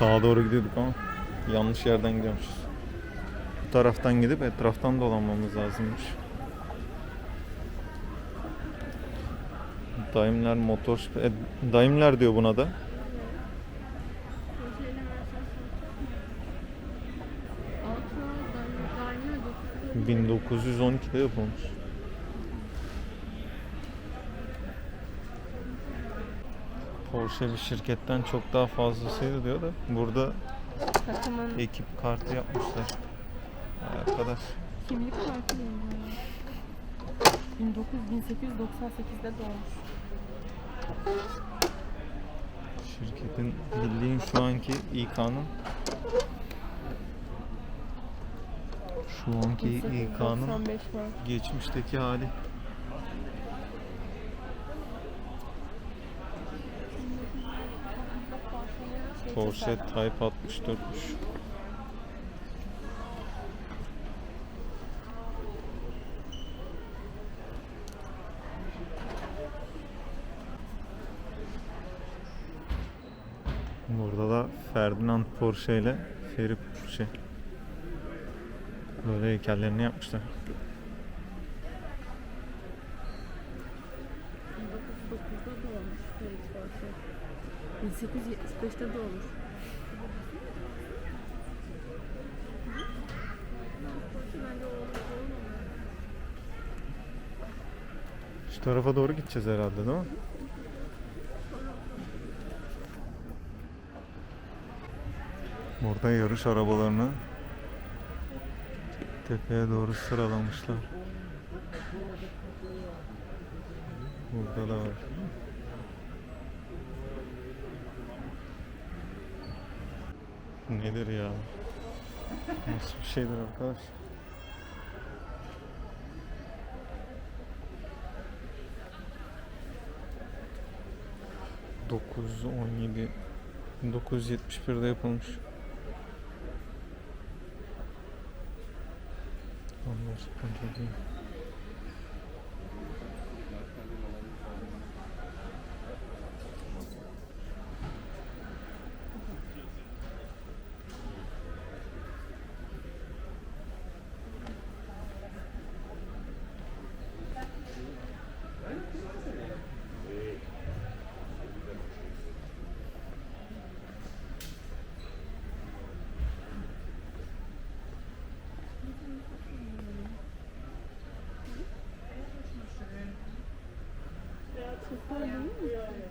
Sağa doğru gidiyorduk ama yanlış yerden gidiyormuşuz. Bu taraftan gidip etraftan dolanmamız lazımmış. Daimler motor e, Daimler diyor buna da. Şeyler versen satacak mı? Altı Daimler 9. 1912'de yapılmış. Porsche bir şirketten çok daha fazlasıydı diyor da burada Takımın ekip kartı yapmışlar. Arkadaş kimlik kartı değil mi? 1900 1898'de doğmuş. şirketin bildiğin şu anki İK'nın şu anki İK'nın 1895 var. geçmişteki hali. Porsche Type 64'müş. Burada da Ferdinand Porsche ile Feri Porsche. Böyle heykellerini yapmışlar. 1909'da doğmuş Ferit Porsche. 1875'te doğmuş. Şu tarafa doğru gideceğiz herhalde değil mi? Burada yarış arabalarını tepeye doğru sıralamışlar. Burada da var. Nedir ya? Nasıl bir şeydir arkadaş? Dokuz, on yedi, 1971'de yapılmış. Allah sıkıntı değil. Yeah.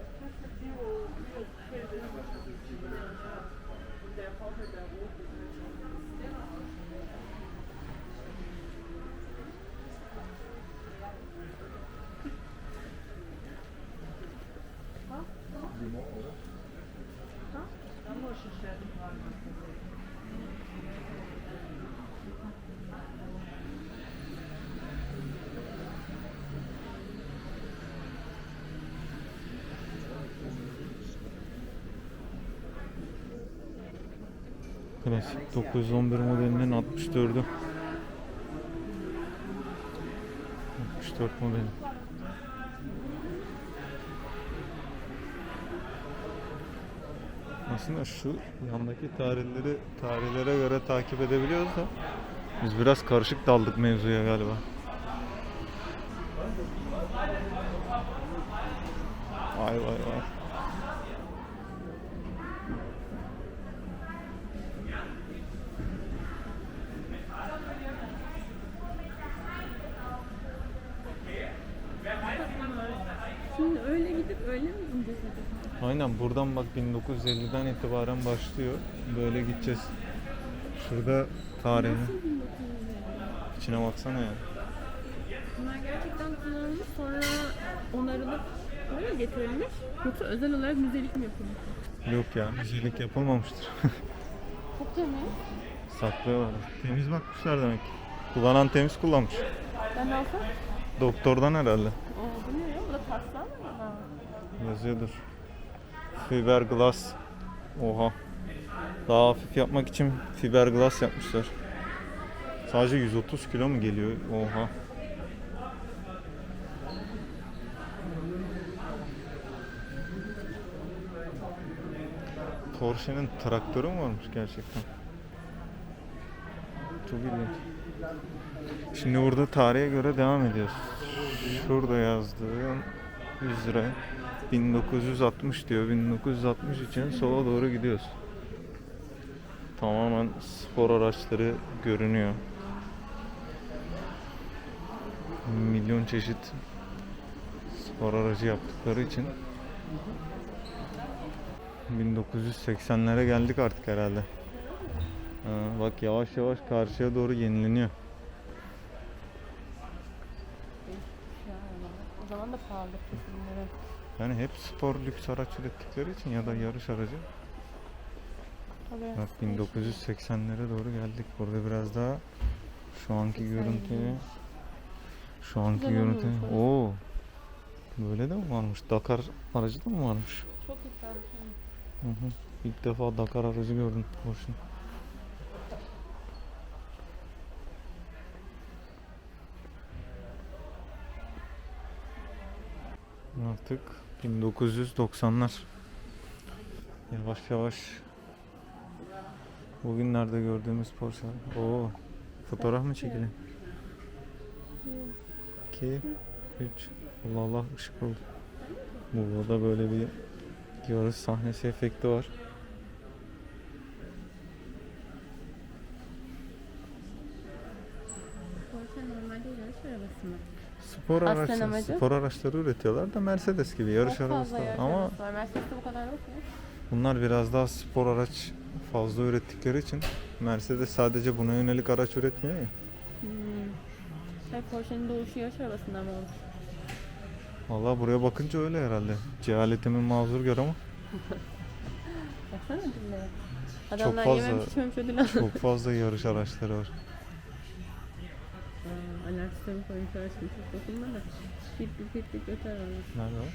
Klasik 911 modelinin 64'ü. 64 modeli. Aslında şu yandaki tarihleri tarihlere göre takip edebiliyoruz da biz biraz karışık daldık mevzuya galiba. Vay vay vay. Şimdi öyle gidip öyle mi ineceğiz acaba? Aynen buradan bak 1950'den itibaren başlıyor. Böyle gideceğiz. Şurada 1950? içine baksana ya. Bunlar gerçekten kullanılmış sonra onarılıp öyle getirilmiş. Yoksa özel olarak müzelik mi yapılmış? Yok ya müzelik yapılmamıştır. Çok temiz. Saklıyorlar. Temiz bakmışlar demek. ki. Kullanan temiz kullanmış. Ben de alsam. Doktordan herhalde. Aa, bu ne ya? Bu da pastan mı? Ha. Yazıyordur. Fiberglass. Oha. Daha hafif yapmak için fiberglass yapmışlar. Sadece 130 kilo mu geliyor? Oha. Porsche'nin traktörü mü varmış gerçekten? Çok ilginç. Şimdi burada tarihe göre devam ediyoruz. Şurada yazdığım 100 lira. 1960 diyor. 1960 için sola doğru gidiyoruz. Tamamen spor araçları görünüyor. Milyon çeşit spor aracı yaptıkları için 1980'lere geldik artık herhalde. Ha, bak yavaş yavaş karşıya doğru yenileniyor. O zaman da pahalı kesimlere. Yani hep spor lüks araç ürettikleri için ya da yarış aracı. Bak 1980'lere doğru geldik. Burada biraz daha şu anki görüntü şu anki Güzel görüntü. Oo. Böyle de mi varmış? Dakar aracı da mı varmış? Çok güzel. Hı hı. İlk defa Dakar aracı gördüm. Boşun. Artık 1990'lar. Yavaş yavaş bugünlerde gördüğümüz Porsche. Oo, fotoğraf mı çekelim? 2 3 Allah Allah ışık oldu. Burada böyle bir yarış sahnesi efekti var. Porsche normalde yarış arabası mı? Spor Aslen araçları, amacı? spor araçları üretiyorlar da Mercedes gibi yarış Çok arabası fazla da. yarış Ama arabası var. Mercedes'te bu kadar yok ya. bunlar biraz daha spor araç fazla ürettikleri için Mercedes sadece buna yönelik araç üretmiyor ya. Hmm. Şey, Porsche'nin doğuşu yarış arabasından mı olmuş? Vallahi buraya bakınca öyle herhalde. Cehaletimin mazur gör ama Baksana dille. Adamlar fazla- yememiş içmemiş ödül çok fazla yarış araçları var. Sistemi koymuşlar şimdi çok dokunma da. Bip bip bip bip öter onu. Nerede var?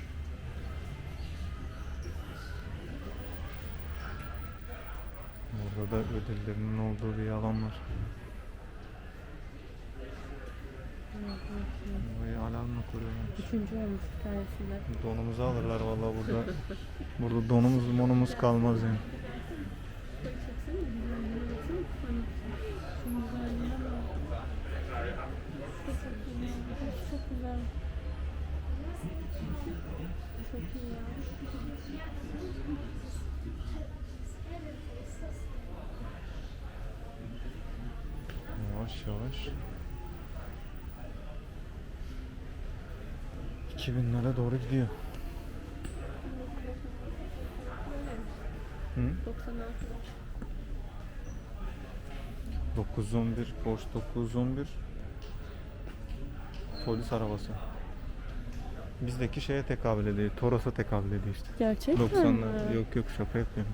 Burada da ödüllerinin olduğu bir alan var. Burayı alarmla koruyorlar. Üçüncü olmuş bir tanesinden. Donumuzu alırlar vallahi burada. Burada donumuz monumuz kalmaz yani. Çeksene güzelliğine baksana. Hani şunun güzelliğine bak. Çok çok güzel. Çok çok güzel. Çok iyi ya. Yavaş yavaş. 2000'lere doğru gidiyor. Hı? 96 911 Porsche 911 polis arabası. Bizdeki şeye tekabül ediyor. Toros'a tekabül ediyor işte. Gerçekten 90'lar. mi? Yok yok şaka yapıyorum.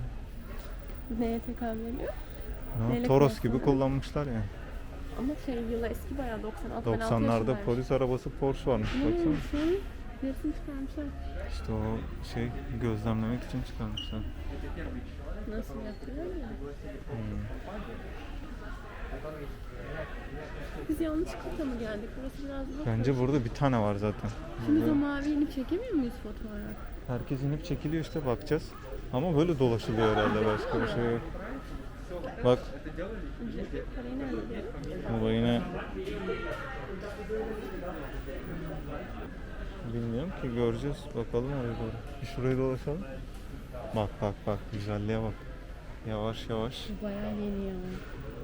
Neye tekabül ediyor? Ha, Neyle Toros gibi kullanmışlar yani. Ama şey yılı eski bayağı 96 ben altı 90'larda yaşındayım. polis arabası Porsche varmış. Ne Baksana. Yarısını çıkarmışlar. İşte o şey gözlemlemek için çıkarmışlar. Nasıl yaptılar ya? Hmm. Biz yanlış kata mı geldik? Burası biraz boş. Bence burada bir tane var zaten. Şimdi Burada o mavi inip çekemiyor muyuz fotoğraf? herkes inip çekiliyor işte bakacağız. Ama böyle dolaşılıyor herhalde başka bir şey yok. Bak baba yine Bilmiyorum ki göreceğiz. Bakalım oraya doğru. Bir şurayı dolaşalım. Bak bak bak güzelliğe bak. Yavaş yavaş Bu bayağı yeni ya.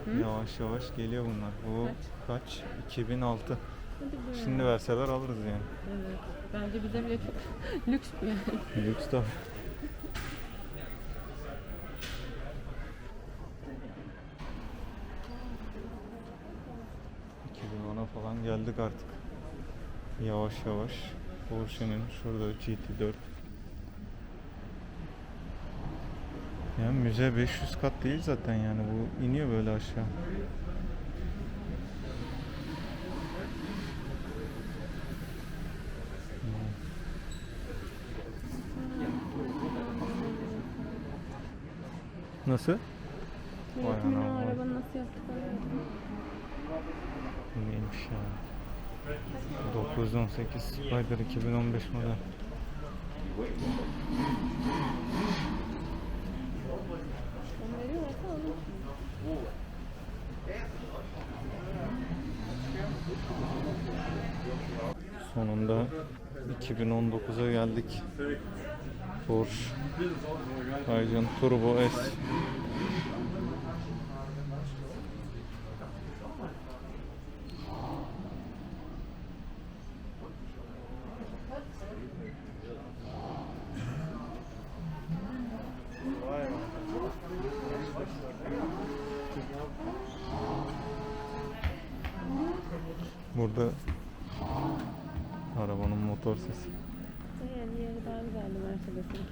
Hı? yavaş yavaş geliyor bunlar. Bu kaç? 2006. Hadi be. Şimdi verseler alırız yani. Evet. Bence bize bile çok lüks bu yani. Lüks tabii. Falan geldik artık. Yavaş yavaş. Porsche'nin şurada GT4. Yani müze 500 kat değil zaten yani bu iniyor böyle aşağı. Nasıl? Vay Yönetmenin arabanı nasıl Bu Neymiş ya? 918 Spider 2015 model. Sonunda 2019'a geldik. Porsche Cayenne Turbo S. Burada arabanın motor sesi. Yani diğeri daha güzeldi Mercedes'in.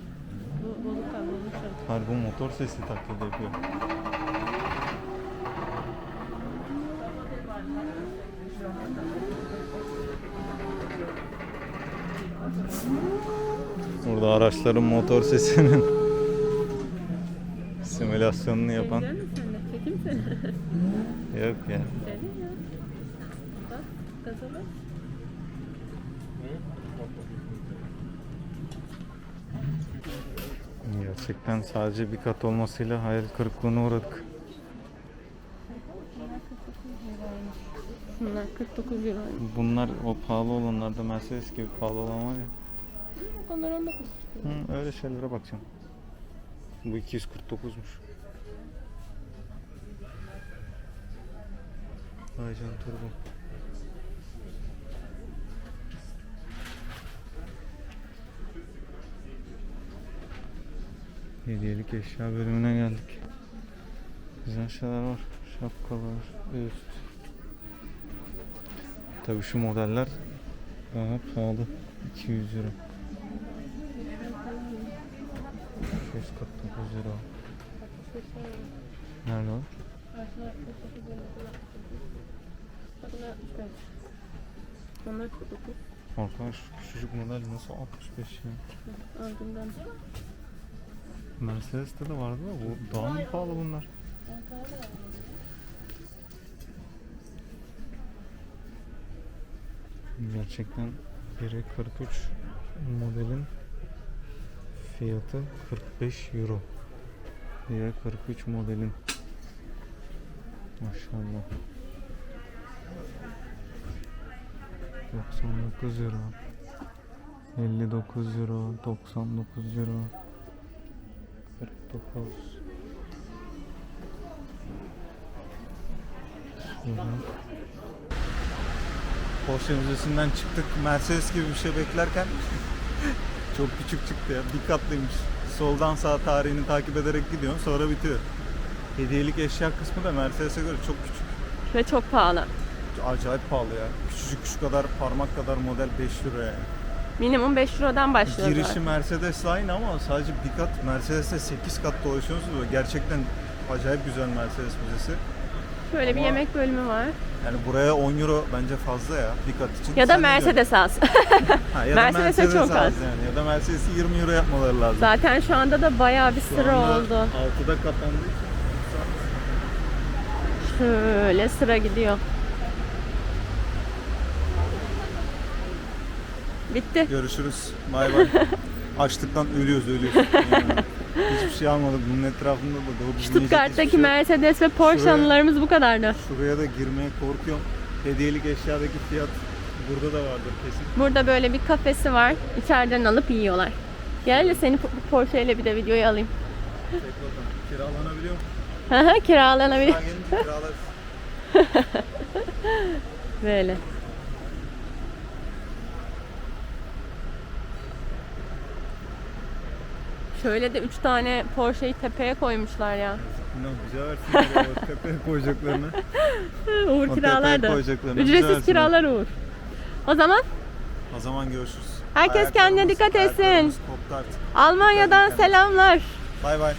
Bu bozuk kablolu Harbi bu motor sesi taklit yapıyor. Burada araçların motor sesinin simülasyonunu yapan? Çekeyim seni. yok ya. Seni ya. Bak. Gerçekten sadece bir kat olmasıyla hayal kırıklığına uğradık. Bunlar 49 euro. Bunlar o pahalı olanlarda Mercedes gibi pahalı olan var ya. Onlar 19 çıkıyor. Hı, öyle şeylere bakacağım. Bu 249'muş. Aycan Turbo. Hediyelik eşya bölümüne geldik. Güzel şeyler var. Şapkalar, üst. Tabii şu modeller daha pahalı. 200 euro. 249 euro. Nerede o? Karşılar 49 euro. Bak bunlar 65. Onlar 49. Arkadaş küçücük model nasıl 65 ya? Ardından. Mercedes'te de vardı da bu daha mı pahalı bunlar? Gerçekten biri 43 modelin fiyatı 45 euro. Biri 43 modelin. Maşallah. 99 euro. 59 euro, 99 euro. 49 Şuradan. Porsche Müzesi'nden çıktık. Mercedes gibi bir şey beklerken çok küçük çıktı ya. Bir katlıymış. Soldan sağ tarihini takip ederek gidiyorsun sonra bitiyor. Hediyelik eşya kısmı da Mercedes'e göre çok küçük. Ve çok pahalı. Acayip pahalı ya. Küçücük şu kadar parmak kadar model 5 lira yani. Minimum 5 Euro'dan başlıyor Girişi zaten. Mercedes aynı ama sadece bir kat Mercedes'te 8 kat dolaşıyorsunuz ve gerçekten acayip güzel Mercedes müzesi. Şöyle bir Ama- yemek bölümü var. Yani buraya 10 euro bence fazla ya bir kat için. Ya da Sen? Mercedes az. Ha, ya Mercedes'e Mercedes çok az. Yani. Ya da Mercedes'i 20 euro yapmaları lazım. Zaten şu anda da bayağı bir Şu sıra oldu. 6'da kapandığı için. Şöyle sıra gidiyor. Bitti. Görüşürüz. Bay bay. Açlıktan ölüyoruz ölüyoruz. Yani hiçbir şey almadık. Bunun etrafında da doğru Stuttgart'taki şey. Mercedes ve Porsche Şuraya- anılarımız bu kadardı. Şuraya da girmeye korkuyorum. Hediyelik eşyadaki fiyat burada da vardır kesin. Burada böyle bir kafesi var. İçeriden alıp yiyorlar. Gel de seni Porsche ile bir de videoyu alayım. Tek bakalım. Kiralanabiliyor mu? Hı hı, kiralarız. Böyle. Şöyle de 3 tane Porsche'yi tepeye koymuşlar ya. Ne güzel versinler ya. Tepeye koyacaklarını. Uğur kiralar da. koyacaklarını Ücretsiz versinler. kiralar Uğur. O zaman O zaman görüşürüz. Herkes kendine Ayaklarımız- dikkat etsin. ayaklarımız koptu artık. Almanya'dan selamlar. Bay bay.